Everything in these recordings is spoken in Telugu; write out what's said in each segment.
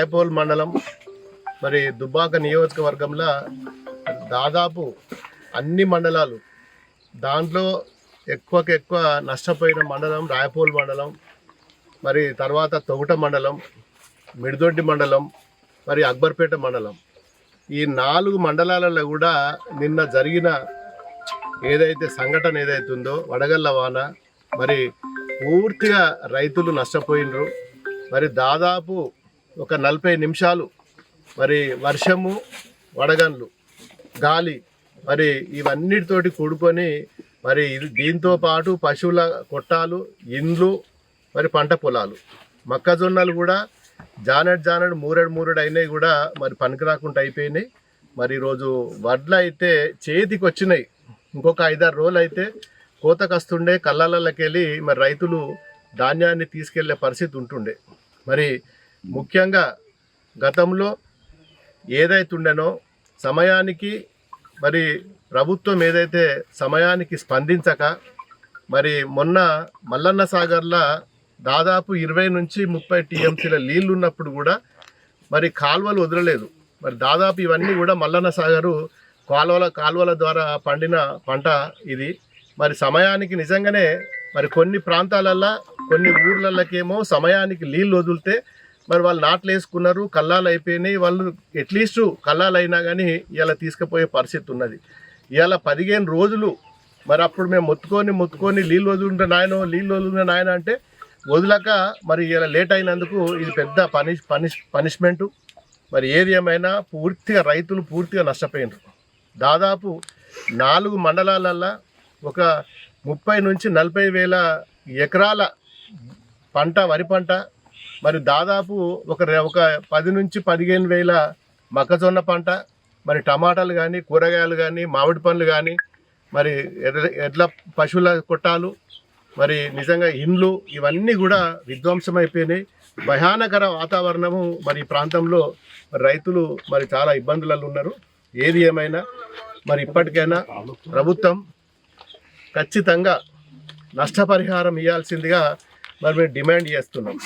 రాయపోల్ మండలం మరి దుబ్బాక నియోజకవర్గంలో దాదాపు అన్ని మండలాలు దాంట్లో ఎక్కువకి ఎక్కువ నష్టపోయిన మండలం రాయపోల్ మండలం మరి తర్వాత తొగుట మండలం మిడిదొడ్డి మండలం మరి అక్బర్పేట మండలం. ఈ నాలుగు మండలాలలో కూడా నిన్న జరిగిన ఏదైతే సంఘటన ఏదైతే ఉందో వడగళ్ళ వాన మరి పూర్తిగా రైతులు నష్టపోయినరు. మరి దాదాపు ఒక నలభై నిమిషాలు మరి వర్షము వడగండ్లు గాలి మరి ఇవన్నిటితోటి కూడుకొని మరి ఇది- దీంతో పాటు పశువుల కొట్టాలు ఇండ్లు మరి పంట పొలాలు. మొక్కజొన్నలు కూడా జానడ్ జానడ్ మూరడు మూరడు అయినాయి కూడా మరి పనికి రాకుండా అయిపోయినాయి. మరి ఈరోజు వడ్లు అయితే చేతికి వచ్చినాయి ఇంకొక ఐదారు రోజులు అయితే కోతకు వస్తుండే కళ్ళలకి వెళ్ళి మరి రైతులు ధాన్యాన్ని తీసుకెళ్ళే పరిస్థితి ఉంటుండే. మరి ముఖ్యంగా గతంలో ఏదైతుండెనో సమయానికి మరి ప్రభుత్వం ఏదైతే సమయానికి స్పందించక మరి మొన్న మల్లన్న సాగర్లో దాదాపు ఇరవై నుంచి ముప్పై టీఎంసీల నీళ్ళు ఉన్నప్పుడు కూడా మరి కాలువలు వదలలేదు. మరి దాదాపు ఇవన్నీ కూడా మల్లన్న సాగరు కాలువల కాలువల ద్వారా పండిన పంట ఇది. మరి సమయానికి నిజంగానే మరి కొన్ని ప్రాంతాలల్లో కొన్ని ఊర్లలోకేమో సమయానికి నీళ్ళు వదిలితే మరి వాళ్ళు నాట్లు వేసుకున్నారు కల్లాలు అయిపోయినాయి. వాళ్ళు అట్లీస్ట్ కల్లాలు అయినా కానీ ఇలా తీసుకుపోయే పరిస్థితి ఉన్నది. ఇలా పదిహేను రోజులు మరి అప్పుడు మేము మొత్తుకొని మొత్తుకొని నీళ్ళు వదులుంటే నాయన నీళ్ళు వదులుంటే నాయన అంటే వదిలాక మరి ఇలా లేట్ అయినందుకు ఇది పెద్ద పనిష్ పనిష్ పనిష్మెంటు మరి ఏది ఏమైనా పూర్తిగా రైతులు పూర్తిగా నష్టపోయినారు. దాదాపు నాలుగు మండలాలల్లో ఒక ముప్పై నుంచి నలభై వేల ఎకరాల పంట వరి పంట మరి దాదాపు ఒక రె- ఒక పది నుంచి పదిహేను వేల మొక్కజొన్న పంట మరి టమాటాలు కానీ కూరగాయలు కానీ మామిడి పండ్లు కానీ మరి ఎడ్ల ఎడ్ల పశువుల కొట్టాలు మరి నిజంగా ఇండ్లు ఇవన్నీ కూడా విధ్వంసమైపోయినాయి. భయానకర వాతావరణము మరి ప్రాంతంలో మరి రైతులు మరి చాలా ఇబ్బందులలో ఉన్నారు. ఏది ఏమైనా మరి ఇప్పటికైనా ప్రభుత్వం ఖచ్చితంగా నష్టపరిహారం ఇవ్వాల్సిందిగా మరి మేము డిమాండ్ చేస్తున్నాం.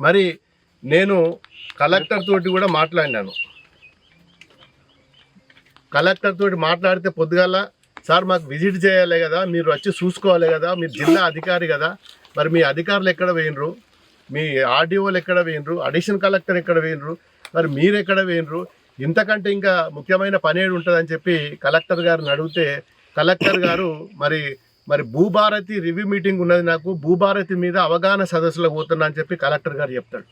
మరి నేను కలెక్టర్ తోటి కూడా మాట్లాడినాను. కలెక్టర్ తోటి మాట్లాడితే పొద్దుగాల సార్ మాకు విజిట్ చేయాలి కదా మీరు వచ్చి చూసుకోవాలి కదా మీరు జిల్లా అధికారి కదా. మరి మీ అధికారులు ఎక్కడ వేయినరు? మీ ఆర్డీఓలు ఎక్కడ వేయినరు? అడిషనల్ కలెక్టర్ ఎక్కడ వేయినరు? మరి మీరు ఎక్కడ వేయినరు? ఇంతకంటే ఇంకా ముఖ్యమైన పని ఏడు ఉంటుందని చెప్పి కలెక్టర్ గారిని అడిగితే కలెక్టర్ గారు మరి మరి భూభారతి రివ్యూ మీటింగ్ ఉన్నది నాకు. భూభారతి మీద అవగాహన సదస్సులో పోతున్నా అని చెప్పి కలెక్టర్ గారు చెప్తాడు.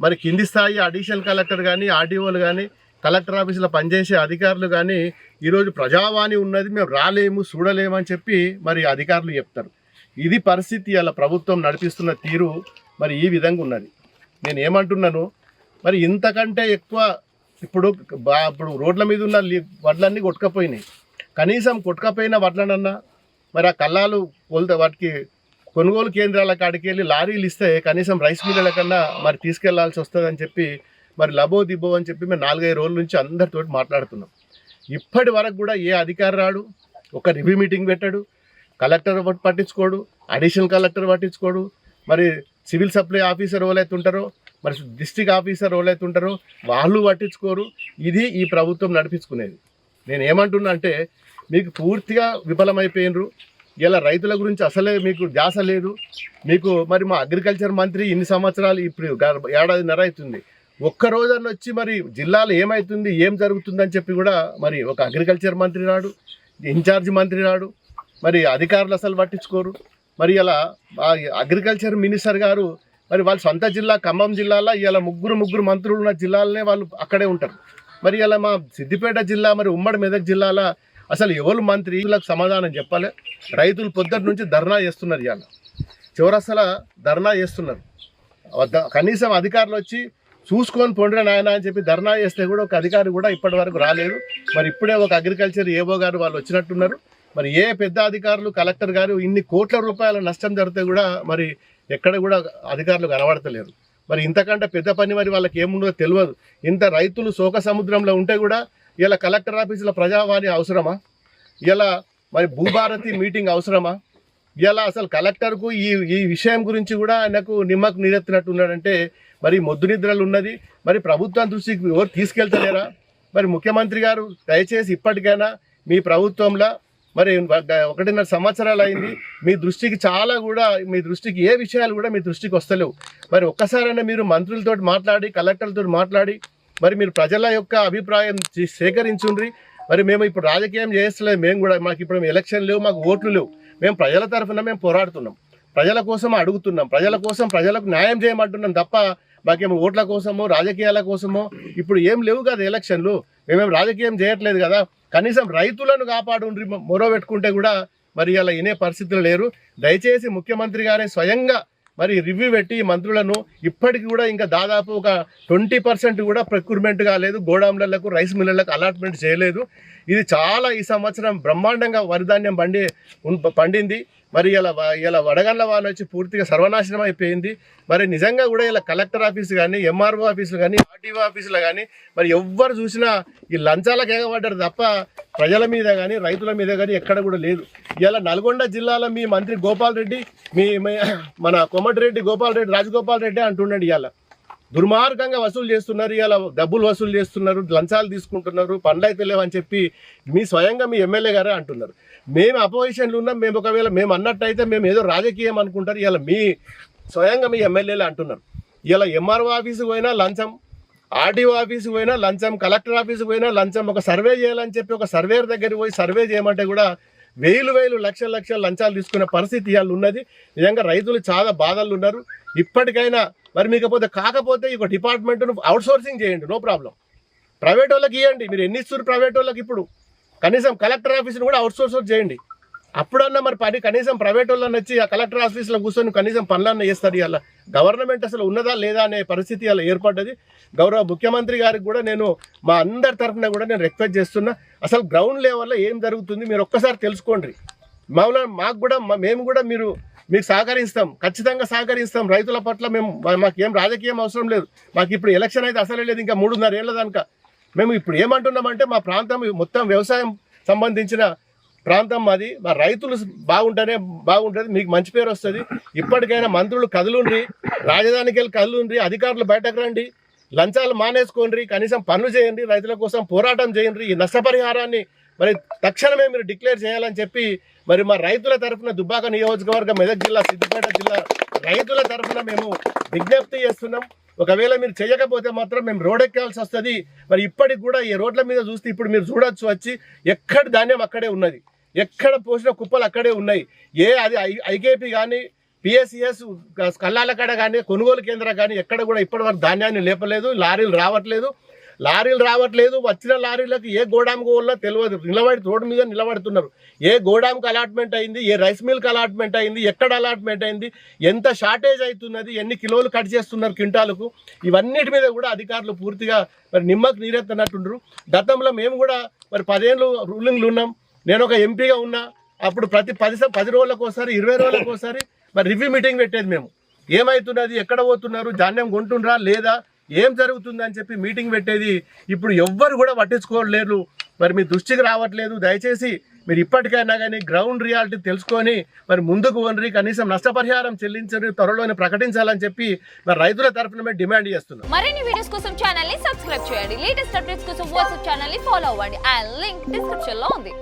మరి కింది స్థాయి అడిషనల్ కలెక్టర్ కానీ ఆర్డీఓలు కానీ కలెక్టర్ ఆఫీసులో పనిచేసే అధికారులు కానీ ఈరోజు ప్రజావాణి ఉన్నది మేము రాలేము చూడలేము అని చెప్పి మరి అధికారులు చెప్తారు. ఇది పరిస్థితి అలా ప్రభుత్వం నడిపిస్తున్న తీరు మరి ఈ విధంగా ఉన్నది. నేను ఏమంటున్నాను మరి ఇంతకంటే ఎక్కువ ఇప్పుడు బా ఇప్పుడు రోడ్ల మీద ఉన్న వడ్లన్నీ కొట్టుకపోయినాయి. కనీసం కొట్టుకపోయిన వడ్లనన్నా మరి ఆ కల్లాలు కొలితే వాటికి కొనుగోలు కేంద్రాల కాడికి వెళ్ళి లారీలు ఇస్తే కనీసం రైస్ మిల్ల కన్నా మరి తీసుకెళ్ళాల్సి వస్తుందని చెప్పి మరి లబో దిబో అని చెప్పి మేము నాలుగైదు రోజుల నుంచి అందరితో మాట్లాడుతున్నాం. ఇప్పటి వరకు కూడా ఏ అధికారి రాడు ఒక రివ్యూ మీటింగ్ పెట్టాడు కలెక్టర్ పట్టించుకోడు అడిషనల్ కలెక్టర్ పట్టించుకోడు మరి సివిల్ సప్లై ఆఫీసర్ ఎవరైతే ఉంటారో మరి డిస్టిక్ ఆఫీసర్ ఎవరైతే ఉంటారో వాళ్ళు పట్టించుకోరు. ఇది ఈ ప్రభుత్వం నడిపించుకునేది. నేను ఏమంటున్నా అంటే మీకు పూర్తిగా విఫలమైపోయినరు. ఇలా రైతుల గురించి అసలే మీకు ధ్యాస లేదు. మీకు మరి మా అగ్రికల్చర్ మంత్రి ఇన్ని సంవత్సరాలు ఇప్పుడు గ- ఏడాదిన్నర అవుతుంది. ఒక్కరోజన్న వచ్చి మరి జిల్లాలో ఏమవుతుంది ఏం జరుగుతుందని చెప్పి కూడా మరి ఒక అగ్రికల్చర్ మంత్రి రాడు ఇన్ఛార్జ్ మంత్రి రాడు. మరి అధికారులు అసలు పట్టించుకోరు. మరి ఇలా అగ్రికల్చర్ మినిస్టర్ గారు మరి వాళ్ళ సొంత జిల్లా ఖమ్మం జిల్లాలో ఇలా ముగ్గురు ముగ్గురు మంత్రులు ఉన్న జిల్లాలనే వాళ్ళు అక్కడే ఉంటారు. మరి ఇలా మా సిద్దిపేట జిల్లా మరి ఉమ్మడి మెదక్ జిల్లాలో అసలు ఎవరు మంత్రి సమాధానం చెప్పాలి? రైతులు పొద్దుటి నుంచి ధర్నా చేస్తున్నారు ఇవాళ. చివరసల ధర్నా చేస్తున్నారు. కనీసం అధికారులు వచ్చి చూసుకొని పొండిన నాయన అని చెప్పి ధర్నా చేస్తే కూడా ఒక అధికారి కూడా ఇప్పటి వరకు రాలేదు. మరి ఇప్పుడే ఒక అగ్రికల్చర్ ఏవో గారు వాళ్ళు వచ్చినట్టున్నారు. మరి ఏ పెద్ద అధికారులు కలెక్టర్ గారు ఇన్ని కోట్ల రూపాయల నష్టం జరిగితే కూడా మరి ఎక్కడ కూడా అధికారులు కనబడతలేరు. మరి ఇంతకంటే పెద్ద పని మరి వాళ్ళకి ఏముండదో తెలియదు. ఇంత రైతులు శోక సముద్రంలో ఉంటే కూడా ఇలా కలెక్టర్ ఆఫీసులో ప్రజావాణి అవసరమా? ఇలా మరి భూభారతి మీటింగ్ అవసరమా? ఇలా అసలు కలెక్టర్కు ఈ ఈ విషయం గురించి కూడా ఆయనకు నిమ్మకు నీరెత్తినట్టు ఉన్నాడంటే మరి మొద్దు నిద్రలు ఉన్నది. మరి ప్రభుత్వం దృష్టికి ఎవరు తీసుకెళ్తలేరా? మరి ముఖ్యమంత్రి గారు దయచేసి ఇప్పటికైనా మీ ప్రభుత్వంలో మరి ఒకటిన్నర సంవత్సరాలు అయింది. మీ దృష్టికి చాలా కూడా మీ దృష్టికి ఏ విషయాలు కూడా మీ దృష్టికి వస్తలేవు. మరి ఒక్కసారైనా మీరు మంత్రులతో మాట్లాడి కలెక్టర్లతో మాట్లాడి మరి మీరు ప్రజల యొక్క అభిప్రాయం సేకరించుండ్రి. మరి మేము ఇప్పుడు రాజకీయం చేస్తలేదు. మేము కూడా మాకు ఇప్పుడు ఎలక్షన్ లేవు మాకు ఓట్లు లేవు. మేము ప్రజల తరఫున మేము పోరాడుతున్నాం. ప్రజల కోసం అడుగుతున్నాం. ప్రజల కోసం ప్రజలకు న్యాయం చేయమంటున్నాం తప్ప మాకేమో ఓట్ల కోసమో రాజకీయాల కోసమో ఇప్పుడు ఏం లేవు కదా ఎలక్షన్లు. మేమేం రాజకీయం చేయట్లేదు కదా. కనీసం రైతులను కాపాడుండ్రి మొరో పెట్టుకుంటే కూడా మరి అలా వినే పరిస్థితులు లేరు. దయచేసి ముఖ్యమంత్రి గారే స్వయంగా మరి రివ్యూ పెట్టి ఈ మంత్రులను ఇప్పటికి కూడా ఇంకా దాదాపు ఒక ట్వంటీ పర్సెంట్ కూడా ప్రక్యూర్మెంట్ కాలేదు గోడాంలకు రైస్ మిల్లర్లకు అలాట్మెంట్ చేయలేదు. ఇది చాలా ఈ సంవత్సరం బ్రహ్మాండంగా వరిధాన్యం పండి పండింది. మరి ఇలా ఇలా వడగండ్ల వాన వచ్చి పూర్తిగా సర్వనాశనం అయిపోయింది. మరి నిజంగా కూడా ఇలా కలెక్టర్ ఆఫీస్ కానీ ఎంఆర్ఓ ఆఫీసులు కానీ ఆర్టీఓ ఆఫీసులు కానీ మరి ఎవ్వరు చూసినా ఈ లంచాలకు ఎగబడ్డారు తప్ప ప్రజల మీద కానీ రైతుల మీద కానీ ఎక్కడ కూడా లేదు. ఇలా నల్గొండ జిల్లాలో మీ మంత్రి గోపాల్ రెడ్డి మీ మన కొమటిరెడ్డి గోపాల్ రెడ్డి రాజగోపాల్ రెడ్డి అంటుండండి ఇవాళ దుర్మార్గంగా వసూలు చేస్తున్నారు ఇలా డబ్బులు వసూలు చేస్తున్నారు లంచాలు తీసుకుంటున్నారు పనులు అయితే లేవని చెప్పి మీ స్వయంగా మీ ఎమ్మెల్యే గారే అంటున్నారు. మేము అపోజిషన్లు ఉన్నాం మేము ఒకవేళ మేము అన్నట్టయితే మేము ఏదో రాజకీయం అనుకుంటారు ఇలా మీ స్వయంగా మీ ఎమ్మెల్యేలు అంటున్నారు. ఇలా ఎంఆర్ఓ ఆఫీసుకు పోయినా లంచం ఆర్డీఓ ఆఫీసుకు పోయినా లంచం కలెక్టర్ ఆఫీసుకు పోయినా లంచం ఒక సర్వే చేయాలని చెప్పి ఒక సర్వేర్ దగ్గరికి పోయి సర్వే చేయమంటే కూడా వేలు వేలు లక్షల లక్షల లంచాలు తీసుకునే పరిస్థితి ఇవాళ ఉన్నది. నిజంగా రైతులు చాలా బాధలు ఉన్నారు. ఇప్పటికైనా మరి మీకపోతే కాకపోతే ఈ డిపార్ట్మెంట్ను అవుట్సోర్సింగ్ చేయండి నో ప్రాబ్లం ప్రైవేట్ వాళ్ళకి ఇవ్వండి మీరు ఎన్ని ఇస్తారు ప్రైవేట్ వాళ్ళకి ఇప్పుడు? కనీసం కలెక్టర్ ఆఫీస్ని కూడా అవుట్సోర్స్ చేయండి. అప్పుడన్నా మరి పని కనీసం ప్రైవేట్ వాళ్ళని వచ్చి ఆ కలెక్టర్ ఆఫీస్లో కూర్చొని కనీసం పనులన్నా చేస్తారు ఇవాళ. గవర్నమెంట్ అసలు ఉన్నదా లేదా అనే పరిస్థితి అలా ఏర్పడ్డది. గౌరవ ముఖ్యమంత్రి గారికి కూడా నేను మా అందరి తరఫున కూడా నేను రిక్వెస్ట్ చేస్తున్నా. అసలు గ్రౌండ్ లెవెల్లో ఏం జరుగుతుంది మీరు ఒక్కసారి తెలుసుకోండి. మామూలు మాకు కూడా మేము కూడా మీరు మీకు సహకరిస్తాం. ఖచ్చితంగా సహకరిస్తాం. రైతుల పట్ల మేము మాకు ఏం రాజకీయం అవసరం లేదు. మాకు ఇప్పుడు ఎలక్షన్ అయితే అసలే లేదు. ఇంకా మూడున్నర ఏళ్ళ దానిక. మేము ఇప్పుడు ఏమంటున్నామంటే మా ప్రాంతం మొత్తం వ్యవసాయం సంబంధించిన ప్రాంతం మాది. మా రైతులు బాగుంటేనే బాగుంటుంది. మీకు మంచి పేరు వస్తుంది. ఇప్పటికైనా మంత్రులు కదులుండ్రి. రాజధానికి వెళ్ళి కదులుండ్రి. అధికారులు బయటకు రండి. లంచాలు మానేసుకోండి కనీసం పనులు చేయండి. రైతుల కోసం పోరాటం చేయండి ఈ నష్టపరిహారాన్ని మరి తక్షణమే మీరు డిక్లేర్ చేయాలని చెప్పి మరి మా రైతుల తరఫున దుబ్బాక నియోజకవర్గం మెదక్ జిల్లా సిద్దిపేట జిల్లా రైతుల తరఫున మేము విజ్ఞప్తి చేస్తున్నాం. ఒకవేళ మీరు చేయకపోతే మాత్రం మేము రోడ్ ఎక్కాల్సి వస్తుంది. మరి ఇప్పటికి కూడా ఈ రోడ్ల మీద చూస్తే ఇప్పుడు మీరు చూడొచ్చు వచ్చి ఎక్కడ ధాన్యం అక్కడే ఉన్నది. ఎక్కడ పోసిన కుప్పలు అక్కడే ఉన్నాయి. ఏ అది ఐకేపీ కానీ పిఎస్సిఎస్ కల్లాల కాడ కానీ కొనుగోలు కేంద్రం కానీ ఎక్కడ కూడా ఇప్పటివరకు ధాన్యాన్ని లేపలేదు లారీలు రావట్లేదు. లారీలు రావట్లేదు వచ్చిన లారీలకు ఏ గోడాంకి వాళ్ళ తెలియదు. నిలబడి రోడ్డు మీద నిలబడుతున్నారు. ఏ గోడాంకి అలాట్మెంట్ అయింది ఏ రైస్ మిల్క్ అలాట్మెంట్ అయింది ఎక్కడ అలాట్మెంట్ అయింది ఎంత షార్టేజ్ అవుతున్నది ఎన్ని కిలోలు కట్ చేస్తున్నారు క్వింటాలకు ఇవన్నిటి మీద కూడా అధికారులు పూర్తిగా మరి నిమ్మకు నీరెత్తనట్టుండ్రు. గతంలో మేము కూడా మరి పదేళ్ళు రూలింగ్లు ఉన్నాం. నేను ఒక ఎంపీగా ఉన్నా అప్పుడు ప్రతి పది పది రోజులకు ఒకసారి ఇరవై రోజులకు ఒకసారి మరి రివ్యూ మీటింగ్ పెట్టేది మేము. ఏమవుతున్నది ఎక్కడ పోతున్నారు ధాన్యం కొంటుండ్రా లేదా ఏం జరుగుతుంది అని చెప్పి మీటింగ్ పెట్టేది ఇప్పుడు ఎవ్వరు కూడా పట్టించుకోలేరు. మరి మీ దృష్టికి రావట్లేదు. దయచేసి మీరు ఇప్పటికైనా కానీ గ్రౌండ్ రియాలిటీ తెలుసుకొని మరి ముందుకు వనరి కనీసం నష్టపరిహారం చెల్లించని త్వరలోనే ప్రకటించాలని చెప్పి మరి రైతుల తరఫున మేము డిమాండ్ చేస్తున్నాం. మరిన్ని వీడియోస్ కోసం ఛానల్ని సబ్స్క్రైబ్ చేయండి. లేటెస్ట్ అప్డేట్స్ కోసం వాట్సాప్ ఛానల్ని ఫాలో అవ్వండి. ఆ లింక్ డిస్క్రిప్షన్లో ఉంది.